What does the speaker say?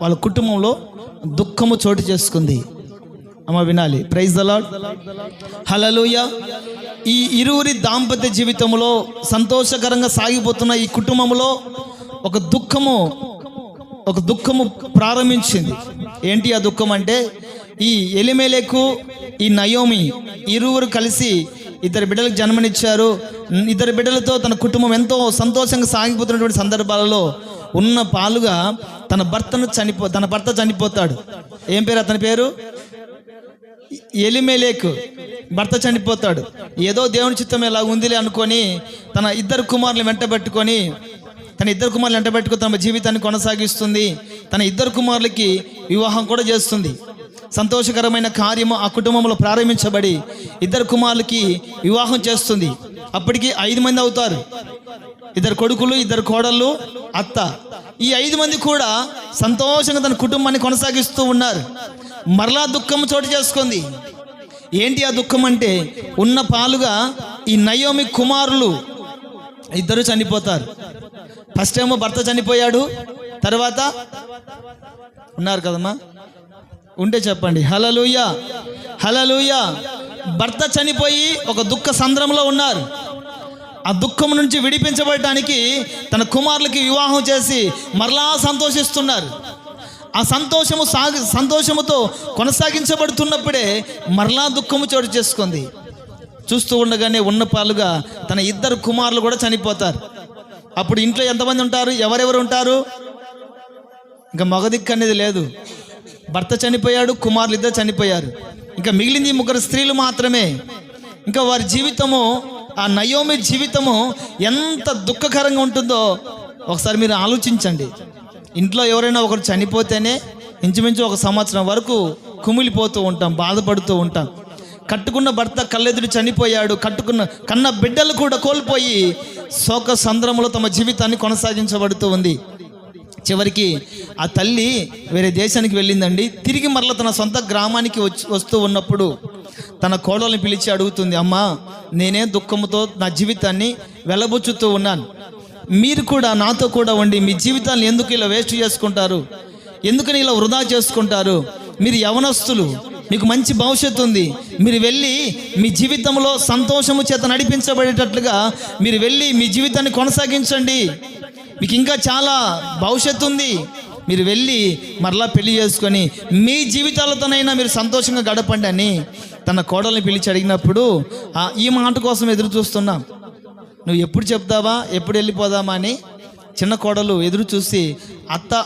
వాళ్ళ కుటుంబంలో దుఃఖము చోటు చేసుకుంది. అమ్మ వినాలి. ప్రైజ్ దలాడ్ హలలుయ ఈ ఇరువురి దాంపత్య జీవితంలో సంతోషకరంగా సాగిపోతున్న ఈ కుటుంబంలో ఒక దుఃఖము ఒక దుఃఖము ప్రారంభించింది. ఏంటి ఆ దుఃఖం అంటే? ఈ ఎలిమేలేకు ఈ నయోమి ఇరువురు కలిసి ఇద్దరు బిడ్డలకు జన్మనిచ్చారు. ఇద్దరు బిడ్డలతో తన కుటుంబం ఎంతో సంతోషంగా సాగిపోతున్నటువంటి సందర్భాలలో ఉన్న పాలుగా తన భర్తను చనిపో తన భర్త చనిపోతాడు. ఏం పేరు అతని పేరు? ఎలిమేలేకు. భర్త చనిపోతాడు. ఏదో దేవుని చిత్తం ఇలా ఉందిలే అనుకొని తన ఇద్దరు కుమారులు వెంటబెట్టుకొని తన ఇద్దరు కుమారులు వెంటబెట్టుకుని తమ జీవితాన్ని కొనసాగిస్తుంది. తన ఇద్దరు కుమారులకి వివాహం కూడా చేస్తుంది. సంతోషకరమైన కార్యము ఆ కుటుంబంలో ప్రారంభించబడి ఇద్దరు కుమారులకి వివాహం చేస్తుంది. అప్పటికి ఐదు మంది అవుతారు. ఇద్దరు కొడుకులు ఇద్దరు కోడళ్ళు అత్త. ఈ ఐదు మంది కూడా సంతోషంగా తన కుటుంబాన్ని కొనసాగిస్తూ ఉన్నారు. మరలా దుఃఖం చోటు చేసుకుంది. ఏంటి ఆ దుఃఖం అంటే ఉన్న పాలుగా ఈ నయోమి కుమారులు ఇద్దరు చనిపోతారు. ఫస్ట్ ఏమో భర్త చనిపోయాడు తర్వాత ఉన్నారు కదమ్మా? ఉంటే చెప్పండి. హలలుయ హలలుయ భర్త చనిపోయి ఒక దుఃఖ సంద్రంలో ఉన్నారు. ఆ దుఃఖం నుంచి విడిపించబడటానికి తన కుమారులకి వివాహం చేసి మరలా సంతోషిస్తున్నారు. ఆ సంతోషము సాగి సంతోషముతో కొనసాగించబడుతున్నప్పుడే మరలా దుఃఖము చోటు చేసుకుంది. చూస్తూ ఉండగానే ఉన్న పాలుగా తన ఇద్దరు కుమారులు కూడా చనిపోతారు. అప్పుడు ఇంట్లో ఎంతమంది ఉంటారు? ఎవరెవరు ఉంటారు? ఇంకా మగదిక్కు అనేది లేదు. భర్త చనిపోయాడు కుమారులు ఇద్దరు చనిపోయారు. ఇంకా మిగిలింది ముగ్గురు స్త్రీలు మాత్రమే. ఇంకా వారి జీవితము ఆ నయోమి జీవితము ఎంత దుఃఖకరంగా ఉంటుందో ఒకసారి మీరు ఆలోచించండి. ఇంట్లో ఎవరైనా ఒకరు చనిపోతేనే ఇంచుమించు ఒక సంవత్సరం వరకు కుమిలిపోతూ ఉంటాం బాధపడుతూ ఉంటాం. కట్టుకున్న భర్త కళ్ళెదురు చనిపోయాడు కట్టుకున్న కన్న బిడ్డలు కూడా కోల్పోయి శోక సంద్రములో తమ జీవితాన్ని కొనసాగించబడుతూ ఉంది. చివరికి ఆ తల్లి వేరే దేశానికి వెళ్ళిందండి. తిరిగి మరల తన సొంత గ్రామానికి వచ్చి వస్తూ ఉన్నప్పుడు తన కోడల్ని పిలిచి అడుగుతుంది అమ్మా నేనే దుఃఖంతో నా జీవితాన్ని వెళ్ళబుచ్చుతూ ఉన్నాను. మీరు కూడా నాతో కూడా ఉండి మీ జీవితాన్ని ఎందుకు ఇలా వేస్ట్ చేసుకుంటారు? ఎందుకని ఇలా వృధా చేసుకుంటారు? మీరు యవనస్తులు మీకు మంచి భవిష్యత్తు ఉంది. మీరు వెళ్ళి మీ జీవితంలో సంతోషము చేత నడిపించబడేటట్లుగా మీరు వెళ్ళి మీ జీవితాన్ని కొనసాగించండి. మీకు ఇంకా చాలా భవిష్యత్తు ఉంది. మీరు వెళ్ళి మరలా పెళ్ళి చేసుకొని మీ జీవితాలతోనైనా మీరు సంతోషంగా గడపండి అని తన కోడల్ని పిలిచి అడిగినప్పుడు ఈ మాట కోసం ఎదురు చూస్తున్నాం. నువ్వు ఎప్పుడు చెప్తావా? ఎప్పుడు వెళ్ళిపోదామా? అని చిన్న కోడలు ఎదురు చూసి అత్త